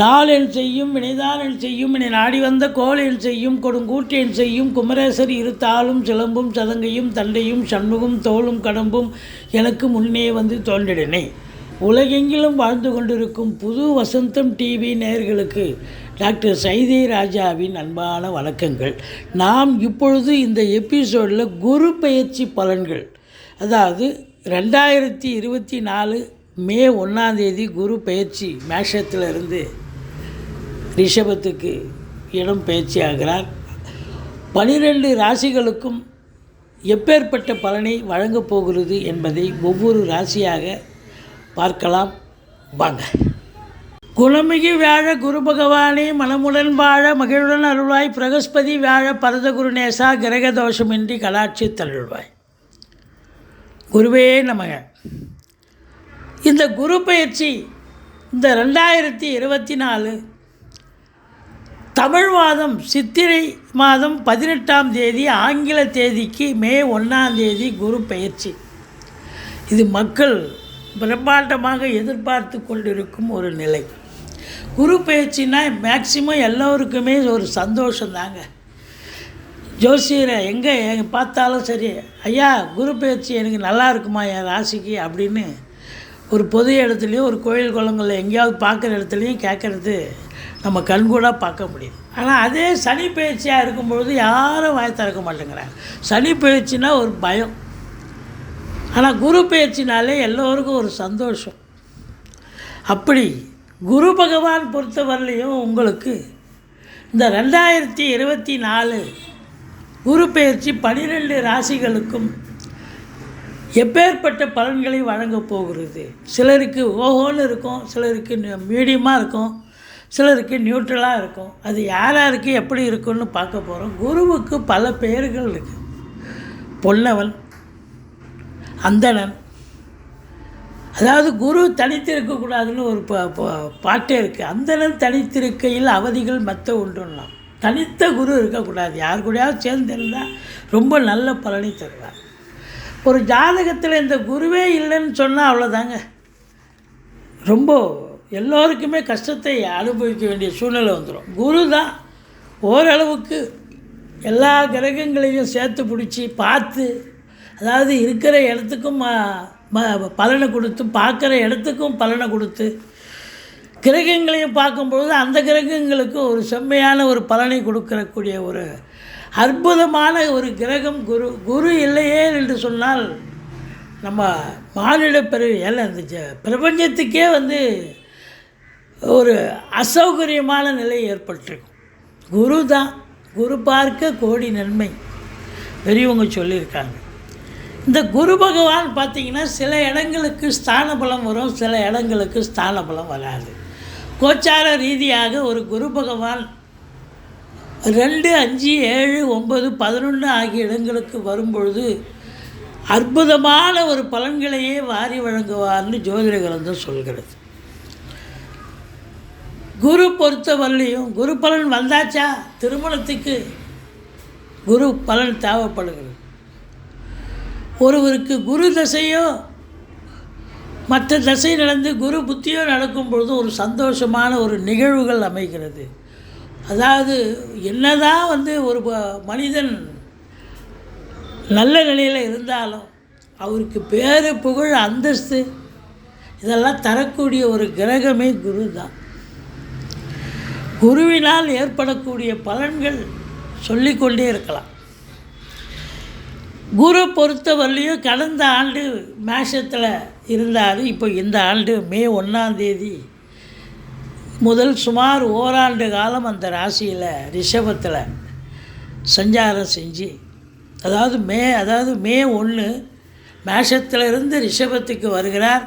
நாளென் செய்யும் வினைதானென் செய்யும் என நாடி வந்த கோளென் செய்யும் கொடுங்கூட்டேன் செய்யும் குமரேசர் இரு தாளும் சிலம்பும் சதங்கையும் தண்டையும் சண்முகம் தோளும் கடம்பும் எனக்கு முன்னே வந்து தோன்றிடனே. உலகெங்கிலும் வாழ்ந்து கொண்டிருக்கும் புது வசந்தம் டிவி நேயர்களுக்கு டாக்டர் சைதே ராஜாவின் அன்பான வணக்கங்கள். நாம் இப்பொழுது இந்த எபிசோடில் குரு பயிற்சி பலன்கள் அதாவது ரெண்டாயிரத்தி இருபத்தி நாலு மே ஒன்றாந்தேதி குரு பயிற்சி மேஷத்தில் இருந்து ரிஷபத்துக்கு இடம் பயிற்சியாகிறார். பனிரெண்டு ராசிகளுக்கும் எப்பேற்பட்ட பலனை வழங்கப் போகிறது என்பதை ஒவ்வொரு ராசியாக பார்க்கலாம். வாங்க. குணமிகு வியாழ குரு பகவானே மனமுடன் வாழ மகிழுடன் அருள்வாய் பிரகஸ்பதி வியாழ பரத குருநேசா கிரக தோஷமின்றி கலாட்சி தருள்வாய் குருவே நமக. இந்த குரு பயிற்சி இந்த ரெண்டாயிரத்தி இருபத்தி நாலு தமிழ் மாதம் சித்திரை மாதம் பதினெட்டாம் தேதி ஆங்கில தேதிக்கு மே ஒன்றாம் தேதி குரு பயிற்சி இது மக்கள் பிரம்மாண்டமாக எதிர்பார்த்து கொண்டிருக்கும் ஒரு நிலை. குரு பயிற்சினா மேக்சிமம் எல்லோருக்குமே ஒரு சந்தோஷம் தாங்க ஜோசியரை எங்கே எங்கே பார்த்தாலும் சரி ஐயா குரு பயிற்சி எனக்கு நல்லா இருக்குமா என் ராசிக்கு? அப்படின்னு ஒரு பொது இடத்துலையும் ஒரு கோயில் குளங்களில் எங்கேயாவது பார்க்குற இடத்துலையும் கேட்குறது நம்ம கண்கூடாக பார்க்க முடியுது. ஆனால் அதே சனி பயிற்சியாக இருக்கும்பொழுது யாரும் வாய் திறக்க மாட்டேங்கிறாங்க. சனி பயிற்சினா ஒரு பயம். ஆனால் குரு பயிற்சினாலே எல்லோருக்கும் ஒரு சந்தோஷம். அப்படி குரு பகவான் பொறுத்தவரையிலையும் உங்களுக்கு இந்த ரெண்டாயிரத்தி இருபத்தி நாலு குரு பயிற்சி பனிரெண்டு ராசிகளுக்கும் எப்பேற்பட்ட பலன்களை வழங்கப் போகிறது? சிலருக்கு ஓஹோன்னு இருக்கும் சிலருக்கு மீடியமாக இருக்கும். சிலருக்கு நியூட்ரலாக இருக்கும். அது யார் யாருக்கு எப்படி இருக்குன்னு பார்க்க போகிறோம் குருவுக்கு பல பெயர்கள் இருக்குது பொன்னவன் அந்தணன். அதாவது குரு தனித்திருக்கக்கூடாதுன்னு ஒரு பாட்டே இருக்குது அந்தணன் தனித்திருக்கையில் அவதிகள் மற்ற ஒன்றுலாம் தனித்த குரு இருக்கக்கூடாது யார் கூடயாவது சேர்ந்திருந்தால் ரொம்ப நல்ல பலனை தருவார். ஒரு ஜாதகத்தில் இந்த குருவே இல்லைன்னு சொன்னால் அவ்வளோதாங்க ரொம்ப எல்லோருக்குமே கஷ்டத்தை அனுபவிக்க வேண்டிய சூழ்நிலை வந்துடும் குரு தான் ஓரளவுக்கு எல்லா கிரகங்களையும் சேர்த்து பிடிச்சி பார்த்து அதாவது இருக்கிற இடத்துக்கும் பலனை கொடுத்து பார்க்குற இடத்துக்கும் பலனை கொடுத்து கிரகங்களையும் பார்க்கும்பொழுது அந்த கிரகங்களுக்கு ஒரு செம்மையான ஒரு பலனை கொடுக்கக்கூடிய ஒரு அற்புதமான ஒரு கிரகம் குரு. குரு இல்லையே என்று சொன்னால் நம்ம மானிட பிறவி ஏல இந்த ஜ- பிரபஞ்சத்துக்கே வந்து ஒரு அசௌகரியமான நிலை ஏற்பட்டிருக்கும். குரு தான் குரு பார்க்க கோடி நன்மை. பெரியவங்க சொல்லியிருக்காங்க. இந்த குரு பகவான் பார்த்தீங்கன்னா சில இடங்களுக்கு ஸ்தான பலம் வரும் சில இடங்களுக்கு ஸ்தான பலம் வராது. கோச்சார ரீதியாக ஒரு குரு பகவான் ரெண்டு அஞ்சு ஏழு ஒம்பது பதினொன்று ஆகிய இடங்களுக்கு வரும்பொழுது அற்புதமான ஒரு பலன்களையே வாரி வழங்குவார்னு ஜோதிட கிரந்தம் சொல்கிறது. குரு பொறுத்தவரையிலையும் குரு பலன் வந்தாச்சா? திருமணத்துக்கு குரு பலன் தேவைப்படுகிறது. ஒருவருக்கு குரு தசையோ மற்ற தசை நடந்து குரு புத்தியோ நடக்கும் பொழுது ஒரு சந்தோஷமான ஒரு நிகழ்வுகள் அமைகிறது. அதாவது என்னதான் வந்து ஒரு மனிதன் நல்ல நிலையில் இருந்தாலும் அவருக்கு பேர் புகழ் அந்தஸ்து இதெல்லாம் தரக்கூடிய ஒரு கிரகமே குரு தான் குருவினால் ஏற்படக்கூடிய பலன்கள் சொல்லிக்கொண்டே இருக்கலாம். குரு பொறுத்தவரையிலையும் கடந்த ஆண்டு மேஷத்தில் இருந்தார். இப்போ இந்த ஆண்டு மே ஒன்றாந்தேதி முதல் சுமார் ஓராண்டு காலம் அந்த ராசியில் ரிஷபத்தில் சஞ்சாரம் செஞ்சு அதாவது மே அதாவது மே ஒன்று மேஷத்திலிருந்து ரிஷபத்துக்கு வருகிறார்.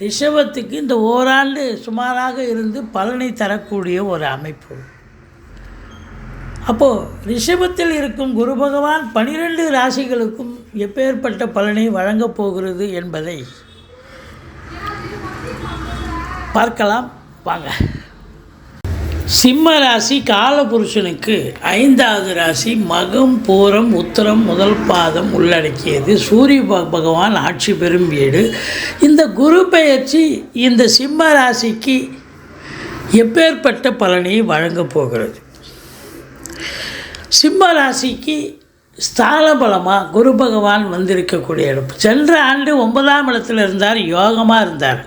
ரிஷபத்துக்கு இந்த ஓராண்டு சுமாராக இருந்து பலனை தரக்கூடிய ஒரு அமைப்பு. அப்போது ரிஷபத்தில் இருக்கும் குரு பகவான் பனிரெண்டு ராசிகளுக்கும் எப்பேற்பட்ட பலனை வழங்கப் போகிறது என்பதை பார்க்கலாம். வாங்க. சிம்ம ராசி காலபுருஷனுக்கு ஐந்தாவது ராசி மகம் பூரம் உத்தரம் முதல் பாதம் உள்ளடக்கியது. சூரிய ப- பகவான் ஆட்சி பெறும் வீடு. இந்த குரு பெயர்ச்சி இந்த சிம்ம ராசிக்கு எப்பேற்பட்ட பலனை வழங்கப் போகிறது? சிம்ம ராசிக்கு ஸ்தான பலமாக குரு பகவான் வந்திருக்கக்கூடிய இடம். சென்ற ஆண்டு ஒன்பதாம் இடத்துல இருந்தார் யோகமாக இருந்தார்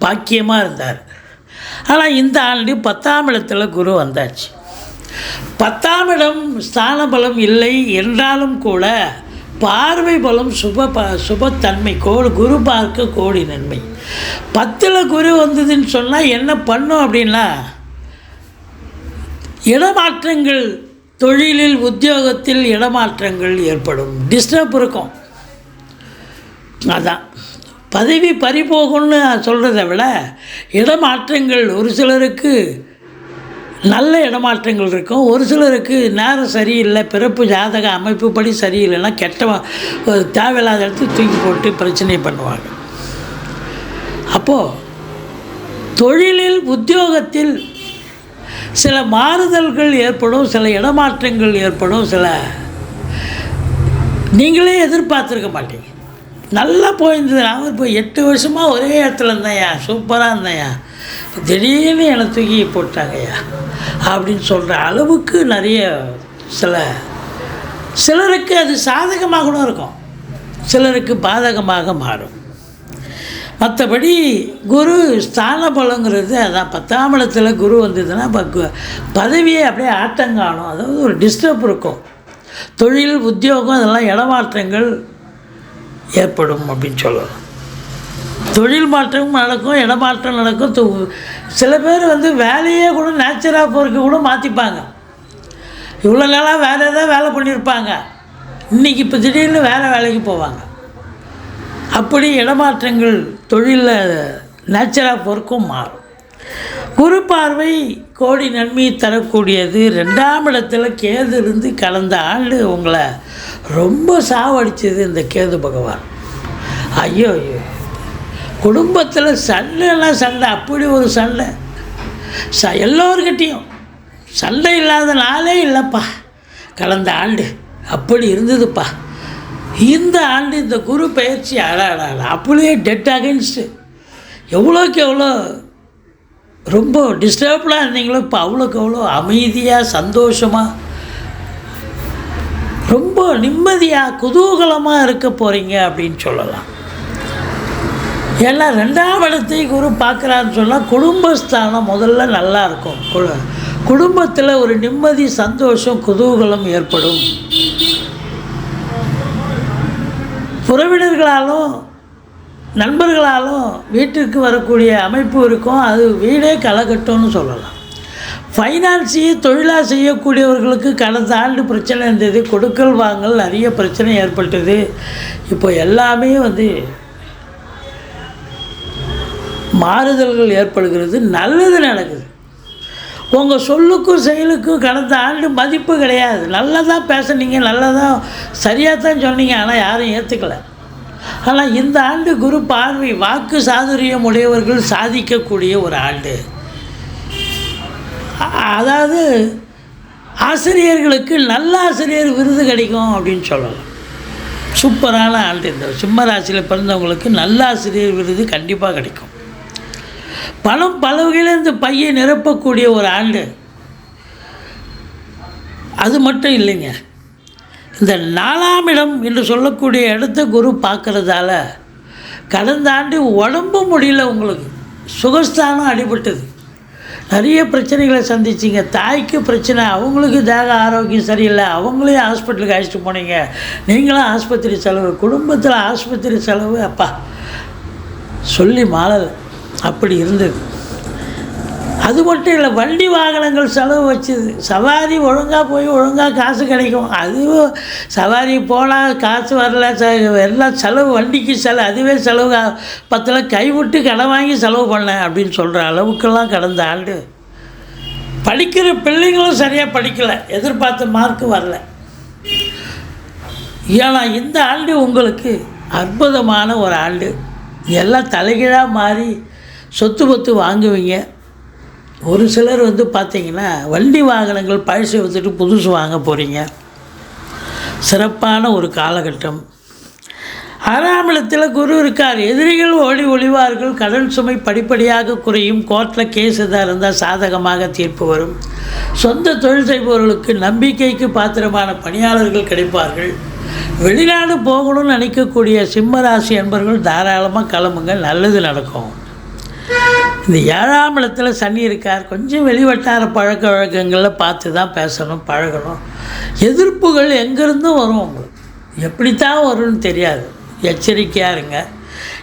பாக்கியமாக இருந்தார். ஆனால் இந்த ஆண்டு பத்தாம் இடத்தில் குரு வந்தாச்சு. பத்தாம் இடம் ஸ்தான பலம் இல்லை என்றாலும் கூட பார்வை பலம் சுப ப சுபத்தன்மை கோடு குரு பார்க்க கோடி நன்மை. பத்தில் குரு வந்ததுன்னு சொன்னால் என்ன பண்ணும் அப்படின்னா இடமாற்றங்கள் தொழிலில் உத்தியோகத்தில் இடமாற்றங்கள் ஏற்படும். டிஸ்டர்ப் இருக்கும். அதான். பதவி பறிபோகும்னு சொல்கிறத விட இடமாற்றங்கள் ஒரு சிலருக்கு நல்ல இடமாற்றங்கள் இருக்கும். ஒரு சிலருக்கு நேரம் சரியில்லை பிறப்பு ஜாதக அமைப்புப்படி சரியில்லைன்னா கெட்ட ஒரு தேவையில்லாத இடத்துக்கு தூக்கி போட்டு பிரச்சனை பண்ணுவாங்க. அப்போது தொழிலில் உத்தியோகத்தில் சில மாறுதல்கள் ஏற்படும் சில இடமாற்றங்கள் ஏற்படும் சில நீங்களே எதிர்பார்த்துருக்க மாட்டீங்க. நல்லா போயிருந்தது. நான் இப்போ எட்டு வருஷமாக ஒரே இடத்துல இருந்தேன்யா. சூப்பராக இருந்தேன்யா. திடீர்னு என்னை தூக்கி போட்டாங்கய்யா அப்படின்னு சொல்கிற அளவுக்கு நிறைய சில சிலருக்கு அது சாதகமாக கூட இருக்கும். சிலருக்கு பாதகமாக மாறும். மற்றபடி குரு ஸ்தான பலங்கிறது அதான் பத்தாம் இடத்துல குரு வந்ததுன்னா இப்போ கு- பதவியே அப்படியே ஆட்டங்காணும் அதாவது ஒரு டிஸ்டர்ப் இருக்கும். தொழில் உத்தியோகம் அதெல்லாம் இடமாற்றங்கள் ஏற்படும் அப்படின்னு சொல்லலாம். தொழில் மாற்றமும் நடக்கும் இடமாற்றம் நடக்கும். சில பேர் வந்து வேலையே கூட நேச்சுரலாக போகிறதுக்கு கூட மாற்றிப்பாங்க இவ்வளோ நாளாக வேறு ஏதாவது வேலை பண்ணியிருப்பாங்க. இன்றைக்கி இப்போ திடீர்னு வேறு வேலைக்கு போவாங்க. அப்படி இடமாற்றங்கள் தொழிலில் நேச்சுராக பொறுக்கும் மாறும். குரு பார்வை கோடி நன்மையை தரக்கூடியது. ரெண்டாம் இடத்துல கேது இருந்து கலந்த ஆண்டு உங்களை. ரொம்ப சாவடிச்சது இந்த கேது பகவான். ஐயோ ஐயோ. குடும்பத்தில் சண்டைலாம் சண்டை. அப்படி ஒரு சண்டை. ச எல்லோருக்கிட்டேயும் சண்டை இல்லாத நாளே இல்லைப்பா. கலந்த ஆண்டு அப்படி இருந்ததுப்பா. இந்த ஆண்டு இந்த குரு பயிற்சி அடாடா அப்படியே டெட் அகைன்ஸ்டு எவ்வளோக்கு எவ்வளோ ரொம்ப டிஸ்டர்ப்லாம் இருந்தீங்களோ? இப்போ அவ்வளோக்கு அவ்வளோ அமைதியாக சந்தோஷமாக ரொம்ப நிம்மதியாக குதூகலமாக இருக்க போகிறீங்க அப்படின்னு சொல்லலாம். ஏன்னா ரெண்டாம் இடத்தை குரு பார்க்குறான்னு சொன்னால் குடும்பஸ்தானம் முதல்ல நல்லா இருக்கும். கு- குடும்பத்தில் ஒரு நிம்மதி சந்தோஷம் குதூகலம் ஏற்படும். உறவினர்களாலும் நண்பர்களாலும் வீட்டிற்கு வரக்கூடிய அமைப்பு இருக்கும். அது வீடே களைகட்டும்னு சொல்லலாம். ஃபைனான்ஸையே தொழிலாக செய்யக்கூடியவர்களுக்கு கடந்த ஆண்டு பிரச்சனை இருந்தது. கொடுக்கல் வாங்கல் நிறைய பிரச்சனை ஏற்பட்டது. இப்போ எல்லாமே வந்து மாறுதல்கள் ஏற்படுகிறது. நல்லது நடக்குது. உங்கள் சொல்லுக்கும் செயலுக்கும் கடந்த ஆண்டு மதிப்பு கிடையாது. நல்லதாக பேசுனீங்க நல்லதாக சரியாக தான் சொன்னீங்க. ஆனால் யாரும் ஏற்றுக்கல ஆனால் இந்த ஆண்டு குரு பார்வை வாக்கு சாதுரியம் உடையவர்கள் சாதிக்கக்கூடிய ஒரு ஆண்டு. அதாவது ஆசிரியர்களுக்கு நல்ல ஆசிரியர் விருது கிடைக்கும் அப்படின்னு சொல்லலாம். சூப்பரான ஆண்டு இந்த சிம்ம ராசியில் பிறந்தவங்களுக்கு நல்ல ஆசிரியர் விருது கண்டிப்பாக கிடைக்கும். பணம் பல வகையில் இந்த பையை நிரப்பக்கூடிய ஒரு ஆண்டு. அது மட்டும் இல்லைங்க. இந்த நாலாம் இடம் என்று சொல்லக்கூடிய இடத்த குரு பார்க்குறதால கடந்த ஆண்டு உடம்பு முடியல உங்களுக்கு. சுகஸ்தானம் அடிபட்டது. நிறைய பிரச்சனைகளை சந்திச்சிங்க. தாய்க்கு பிரச்சனை அவங்களுக்கு தேக ஆரோக்கியம் சரியில்லை. அவங்களையும் ஹாஸ்பிட்டலுக்கு அழைச்சிட்டு போனீங்க. நீங்களும் ஆஸ்பத்திரி செலவு குடும்பத்தில் ஆஸ்பத்திரி செலவு அப்பா. சொல்லி மாளலை அப்படி இருந்தது. அது மட்டும் இல்லை வண்டி வாகனங்கள் செலவு வச்சுது. சவாரி ஒழுங்காக போய் ஒழுங்காக காசு கிடைக்கும். அதுவும் சவாரி போனால் காசு வரல எல்லாம் செலவு வண்டிக்கு செலவு அதுவே செலவு. கா- பத்தில் கைவிட்டு கடன் வாங்கி செலவு பண்ணேன் அப்படின்னு சொல்கிற அளவுக்கெல்லாம் கடந்த ஆண்டு. படிக்கிற பிள்ளைங்களும் சரியாக படிக்கலை எதிர்பார்த்த மார்க்கு வரல. ஏன்னா இந்த ஆண்டு உங்களுக்கு அற்புதமான ஒரு ஆண்டு. எல்லாம் தலைகீழாக மாறி சொத்து பத்து வாங்குவீங்க. ஒரு சிலர் வந்து பார்த்தீங்கன்னா வண்டி வாகனங்கள் பழசு விற்றுட்டு புதுசு வாங்க போகிறீங்க சிறப்பான ஒரு காலகட்டம். ஆறாம் குரு இருக்கார். எதிரிகள் ஒளி ஒளிவார்கள் கடன் சுமை படிப்படியாக குறையும். கோர்ட்டில் கேஸ் எதாக இருந்தால் சாதகமாக தீர்ப்பு வரும். சொந்த தொழில் செய்பவர்களுக்கு நம்பிக்கைக்கு பாத்திரமான பணியாளர்கள் கிடைப்பார்கள். வெளிநாடு போகணும்னு நினைக்கக்கூடிய சிம்மராசி என்பவர்கள் தாராளமாக கிளம்புங்க. நல்லது நடக்கும். இந்த ஏழாம் இடத்துல சனி இருக்கார் கொஞ்சம் வெளிவட்டார பழக்க வழக்கங்களில் பார்த்து தான் பேசணும் பழகணும். எதிர்ப்புகள் எங்கேருந்தும் வரும் உங்களுக்கு? எப்படித்தான் வரும்னு தெரியாது. எச்சரிக்கையாக இருங்க.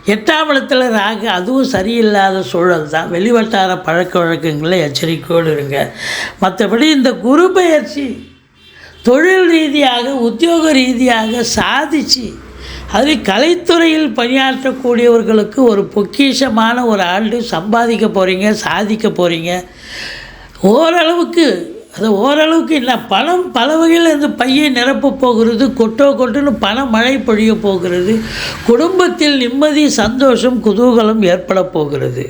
எட்டாம் இடத்துல ராகு அதுவும் சரியில்லாத சூழல் தான். வெளிவட்டார பழக்க வழக்கங்களில் எச்சரிக்கையோடு இருங்க. மற்றபடி இந்த குரு பயிற்சி தொழில் ரீதியாக உத்தியோக ரீதியாக சாதிச்சு அது கலைத்துறையில் பணியாற்றக்கூடியவர்களுக்கு ஒரு பொக்கிஷமான ஒரு ஆண்டு சம்பாதிக்க போகிறீங்க சாதிக்க போகிறீங்க ஓரளவுக்கு அது ஓரளவுக்கு இல்லை பணம் பல வகையில் இந்த பையை நிரப்ப போகிறது கொட்டோ கொட்டுன்னு பண மழை பொழிய போகிறது குடும்பத்தில் நிம்மதி சந்தோஷம் குதூகலம் ஏற்பட போகிறது.